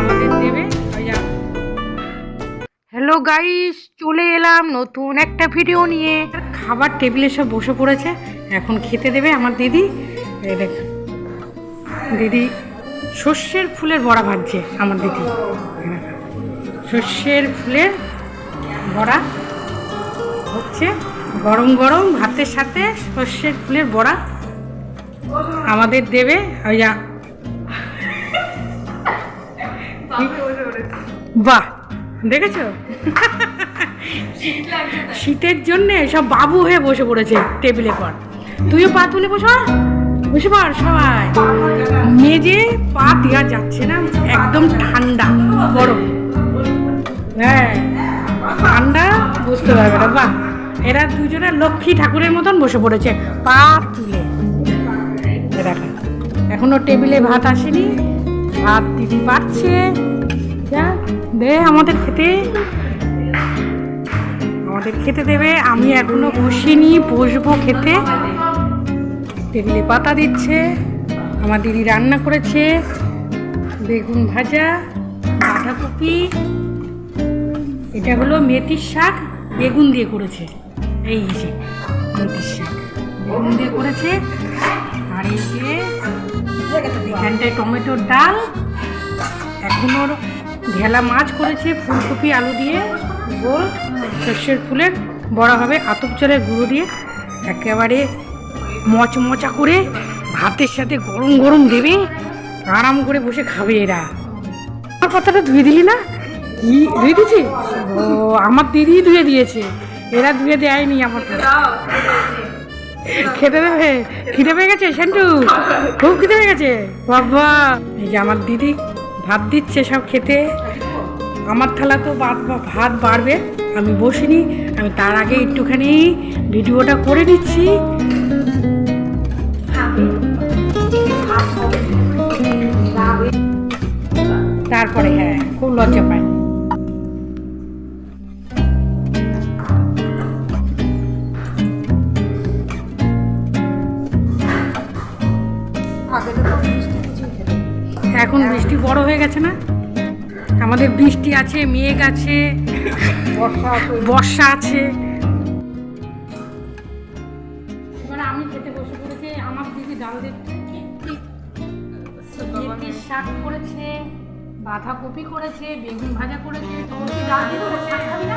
আমাদের দেবে hello guys চলে এলাম নতুন একটা ভিডিও নিয়ে। খাবার টেবিলে সব বসে পড়েছে এখন খেতে দেবে আমার দিদি। দেখ দিদি সর্ষের ফুলের বড়া ভাজছে আমার দিদি। সর্ষের ফুলের বড়া হচ্ছে। গরম গরম ভাতের সাথে সর্ষের ফুলের বড়া আমাদের দেবে বাহ, দেখেছ? শীতের জন্যে সব বাবু হয়ে বসে পড়েছে টেবিলে পর। তুইও পা তুলে বসো বসে পড় সবাই। মেজে পা দেওয়া যাচ্ছে না, একদম ঠান্ডা, গরম। হ্যাঁ ঠান্ডা বুঝতে পারবে না, বাহ। এরা দুজনে লক্ষ্মী ঠাকুরের মতন বসে পড়েছে, পা তুলে। দেখো, এখনও টেবিলে ভাত আসেনি, ভাত দিদি পাচ্ছে যা, দে আমাদের খেতে। আমাদের খেতে দেবে, আমি এখনও বসিনি, বসবো খেতে। টেবিলে পাতা দিচ্ছে, আমার দিদি রান্না করেছে, বেগুন ভাজা, বাঁধাকপি। এটা হলো মেথির শাক, বেগুন দিয়ে করেছে। এই যে দিয়ে করেছে, আর এই টমেটোর ডাল এখনও ঘেলা মাছ করেছে, ফুলকপি, আলু দিয়ে গোল সর্ষের ফুলের বড়া হবে, আতপ চালের গুঁড়ো দিয়ে, একেবারে মচমচা করে ভাতের সাথে গরম গরম দেবে, আরাম করে বসে খাবে এরা। আমার কথাটা ধুয়ে দিলি না? কি? ধুয়ে দিয়েছি ও, আমার দিদি ধুয়ে দিয়েছে। এরা ধুয়ে দেয়নি পাতা। খেতে দেবে? খিদে পেয়ে গেছে সেন্টু খুব খিদে পেয়ে গেছে। বাবা, এই যে আমার দিদি ভাত দিচ্ছে সব খেতে। আমার থালা তো ভাত বাড়বে, আমি বসিনি, আমি তার আগে একটুখানি ভিডিওটা করে নিচ্ছি। তারপরে হ্যাঁ খুব লজ্জা এখন বৃষ্টি বড় হয়ে গেছে না? আমাদের বৃষ্টি আছে মেঘ আছে বর্ষা আছে। এবার আমি খেতে বসে পড়েছি আমার দিদি ডাল দেখতে শাক করেছে বাঁধাকপি করেছে বেগুন ভাজা করেছে তোর কি ডাল দিয়ে করেছে খাবি না?